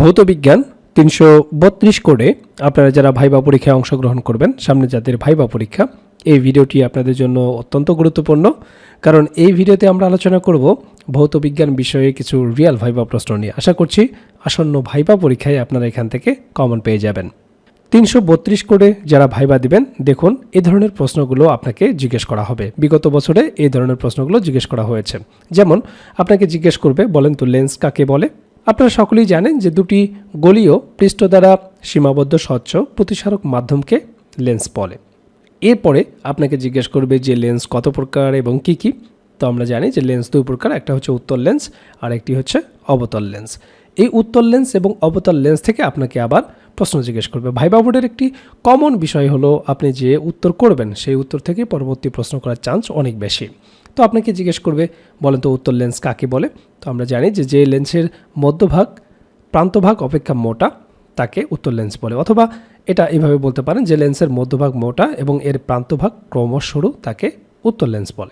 ভৌত বিজ্ঞান তিনশো বত্রিশ কোডে আপনারা যারা ভাইবা পরীক্ষায় অংশগ্রহণ করবেন, সামনে যাদের ভাইবা পরীক্ষা, এই ভিডিওটি আপনাদের জন্য অত্যন্ত গুরুত্বপূর্ণ। কারণ এই ভিডিওতে আমরা আলোচনা করব ভৌত বিজ্ঞান বিষয়ে কিছু রিয়াল ভাইবা প্রশ্ন নিয়ে। আশা করছি আসন্ন ভাইবা পরীক্ষায় আপনারা এখান থেকে কমন পেয়ে যাবেন। তিনশো বত্রিশ কোডে যারা ভাইবা দিবেন, দেখুন এ ধরনের প্রশ্নগুলো আপনাকে জিজ্ঞেস করা হবে। বিগত বছরে এই ধরনের প্রশ্নগুলো জিজ্ঞেস করা হয়েছে। যেমন, আপনাকে জিজ্ঞেস করবে, বলেন তো লেন্স কাকে বলে? আপনারা সকলেই জানেন যে দুটি গলিও পৃষ্ঠ দ্বারা সীমাবদ্ধ স্বচ্ছ প্রতিসারক মাধ্যমকে লেন্স বলে। এরপরে আপনাকে জিজ্ঞেস করবে যে লেন্স কত প্রকার এবং কি কি? তো আমরা জানি যে লেন্স দুই প্রকার, একটা হচ্ছে উত্তল লেন্স আর একটি হচ্ছে অবতল লেন্স। এই উত্তল লেন্স এবং অবতল লেন্স থেকে আপনাকে আবার প্রশ্ন জিজ্ঞেস করবে। ভাইবা বোর্ডের একটি কমন বিষয় হলো, আপনি যে উত্তর করবেন, সেই উত্তর থেকে পরবর্তী প্রশ্ন করার চান্স অনেক বেশি। তো আপনাকে জিজ্ঞেস করবে, বলেন তো উত্তর লেন্স কাকে বলে? তো আমরা জানি যে যে লেন্সের মধ্যভাগ, প্রান্তভাগ অপেক্ষা মোটা, তাকে উত্তর লেন্স বলে। অথবা এটা এইভাবে বলতে পারেন যে, লেন্সের মধ্যভাগ মোটা এবং এর প্রান্তভাগ ক্রমশ সরু, তাকে উত্তর লেন্স বলে।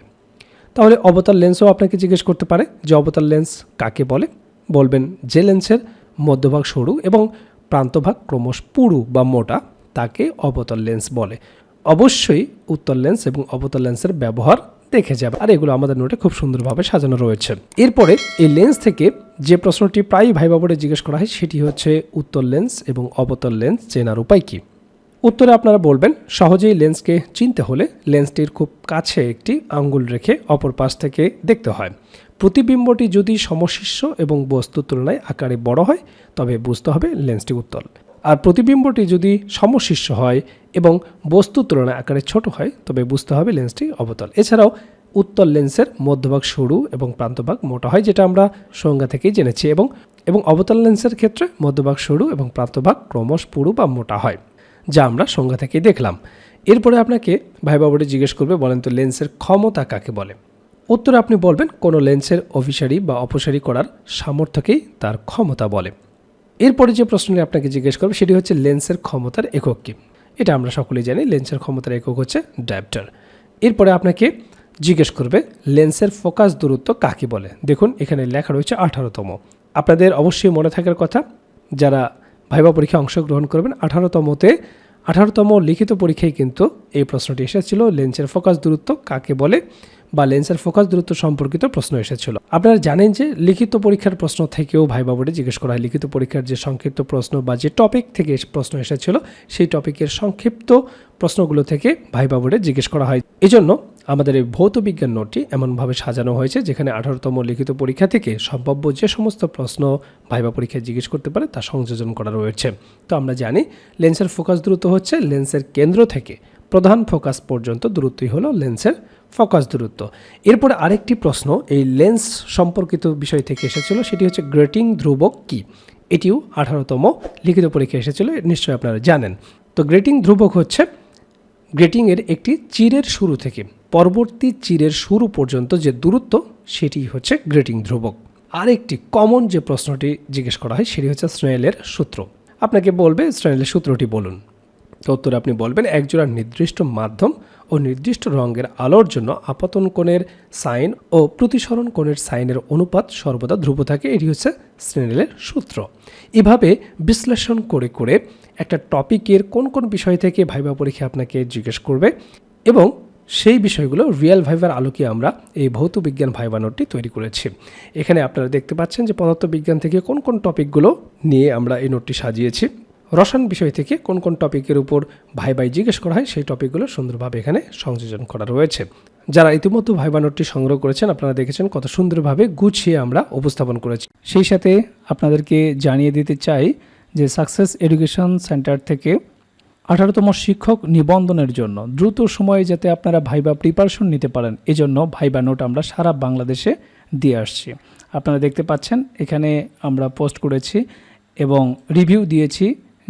তাহলে অবতার লেন্সও আপনাকে জিজ্ঞেস করতে পারে যে, অবতার লেন্স কাকে বলে? বলবেন যে লেন্সের মধ্যভাগ সরু এবং প্রান্তভাগ ক্রমশ পুরু বা মোটা তাকে অবতল লেন্স বলে। অবশ্যই উত্তর লেন্স এবং অবতল লেন্সের ব্যবহার দেখে যাবে। আর এগুলো আমাদের নোটে খুব সুন্দরভাবে সাজানো রয়েছে। এরপরে এই লেন্স থেকে যে প্রশ্নটি প্রায় ভাইবা বোর্ডে জিজ্ঞেস করা হয়, সেটি হচ্ছে উত্তর লেন্স এবং অবতল লেন্স চেনার উপায় কী? উত্তরে আপনারা বলবেন, সহজেই লেন্সকে চিনতে হলে লেন্সটির খুব কাছে একটি আঙ্গুল রেখে অপর পাশ থেকে দেখতে হয়। প্রতিবিম্বটি যদি সমশিষ্য এবং বস্তুর তুলনায় আকারে বড় হয়, তবে বুঝতে হবে লেন্সটি উত্তল। আর প্রতিবিম্বটি যদি সমশিষ্য হয় এবং বস্তুর তুলনায় আকারে ছোট হয়, তবে বুঝতে হবে লেন্সটি অবতল। এছাড়াও, উত্তল লেন্সের মধ্যভাগ সরু এবং প্রান্তভাগ মোটা হয়, যেটা আমরা সংজ্ঞা থেকেই জেনেছি, এবং এবং অবতল লেন্সের ক্ষেত্রে মধ্যভাগ সরু এবং প্রান্তভাগ ক্রমশ পুরু বা মোটা হয়, যা আমরা সংজ্ঞা থেকেই দেখলাম। এরপরে আপনাকে ভাইবা বোর্ডে জিজ্ঞেস করবে, বলেন তো লেন্সের ক্ষমতা কাকে বলে? উত্তরে আপনি বলবেন, কোনো লেন্সের অভিসারী বা অপসারী করার সামর্থ্যকেই তার ক্ষমতা বলে। এরপরে যে প্রশ্নটি আপনাকে জিজ্ঞেস করবে, সেটি হচ্ছে লেন্সের ক্ষমতার একক কী? এটা আমরা সকলেই জানি, লেন্সের ক্ষমতার একক হচ্ছে ডায়াপ্টার। এরপরে আপনাকে জিজ্ঞেস করবে, লেন্সের ফোকাস দূরত্ব কাকে বলে? দেখুন, এখানে লেখা রয়েছে আঠারোতম। আপনাদের অবশ্যই মনে থাকার কথা, যারা ভাইবা পরীক্ষায় অংশগ্রহণ করবেন, আঠারোতমতে, আঠারোতম লিখিত পরীক্ষায় কিন্তু এই প্রশ্নটি এসেছিল, লেন্সের ফোকাস দূরত্ব কাকে বলে? বা লেন্সের ফোকাস দূরত্ব সম্পর্কিত প্রশ্ন এসেছিল। আপনারা জানেন যে লিখিত পরীক্ষার প্রশ্ন থেকেও ভাইবা বোর্ডে জিজ্ঞেস করা হয়। লিখিত পরীক্ষার যে সংক্ষিপ্ত প্রশ্ন বা যে টপিক থেকে প্রশ্ন এসেছিল, সেই টপিকের সংক্ষিপ্ত প্রশ্নগুলো থেকে ভাইবা বোর্ডে জিজ্ঞেস করা হয়। এজন্য আমাদের এই ভৌত বিজ্ঞান নোটটি এমনভাবে সাজানো হয়েছে, যেখানে আঠারোতম লিখিত পরীক্ষা থেকে সম্ভাব্য যে সমস্ত প্রশ্ন ভাইবা পরীক্ষায় জিজ্ঞেস করতে পারে, তা সংযোজন করা রয়েছে। তো আমরা জানি, লেন্সের ফোকাস দূরত্ব হচ্ছে লেন্সের কেন্দ্র থেকে। প্রধান ফোকাস পর্যন্ত দূরত্বই হলো লেন্সের ফোকাস দূরত্ব। এরপরে আরেকটি প্রশ্ন, এই লেন্স সম্পর্কিত বিষয় থেকে এসেছিল, সেটি হচ্ছে গ্রেটিং ধ্রুবক কি? এটিও আঠারোতম লিখিত পরীক্ষা এসেছিল নিশ্চয়ই আপনারা জানেন। তো গ্রেটিং ধ্রুবক হচ্ছে গ্রেটিংয়ের একটি চিরের শুরু থেকে, পরবর্তী চিরের শুরু পর্যন্ত যে দূরত্ব, সেটি হচ্ছে গ্রেটিং ধ্রুবক। আরেকটি কমন যে প্রশ্নটি জিজ্ঞেস করা হয়, সেটি হচ্ছে স্নেলের সূত্র। আপনাকে বলবে, স্নেলের সূত্রটি বলুন। তো উত্তরে আপনি বলবেন, একজোড়া নির্দিষ্ট মাধ্যম ও নির্দিষ্ট রঙের আলোর জন্য আপাতন কোণের সাইন ও প্রতিসরণ কোণের সাইনের অনুপাত সর্বদা ধ্রুব থাকে। এটি হচ্ছে স্নেলের সূত্র। এভাবে বিশ্লেষণ করে করে একটা টপিকের কোন কোন বিষয় থেকে ভাইবা পরীক্ষা আপনাকে জিজ্ঞেস করবে এবং সেই বিষয়গুলো রিয়েল ভাইবার আলোকে আমরা এই ভৌত বিজ্ঞান ভাইবা নোটটি তৈরি করেছি। এখানে আপনারা দেখতে পাচ্ছেন যে পদার্থবিজ্ঞান থেকে কোন কোন টপিকগুলো নিয়ে আমরা এই নোটটি সাজিয়েছি। রসায়ন বিষয় থেকে কোন কোন টপিকের উপর ভাই ভাই জিজ্ঞেস করা হয়, সেই টপিকগুলো সুন্দরভাবে এখানে সংযোজন করা রয়েছে। যারা ইতিমধ্যে ভাইবা নোটটি সংগ্রহ করেছেন, আপনারা দেখেছেন কত সুন্দরভাবে গুছিয়ে আমরা উপস্থাপন করেছি। সেই সাথে আপনাদেরকে জানিয়ে দিতে চাই যে সাকসেস এডুকেশন সেন্টার থেকে আঠারোতম শিক্ষক নিবন্ধনের জন্য দ্রুত সময়ে যাতে আপনারা ভাইবা প্রিপারেশন নিতে পারেন, এজন্য ভাইবা নোট আমরা সারা বাংলাদেশে দিয়ে আসছি। আপনারা দেখতে পাচ্ছেন, এখানে আমরা পোস্ট করেছি এবং রিভিউ দিয়েছি।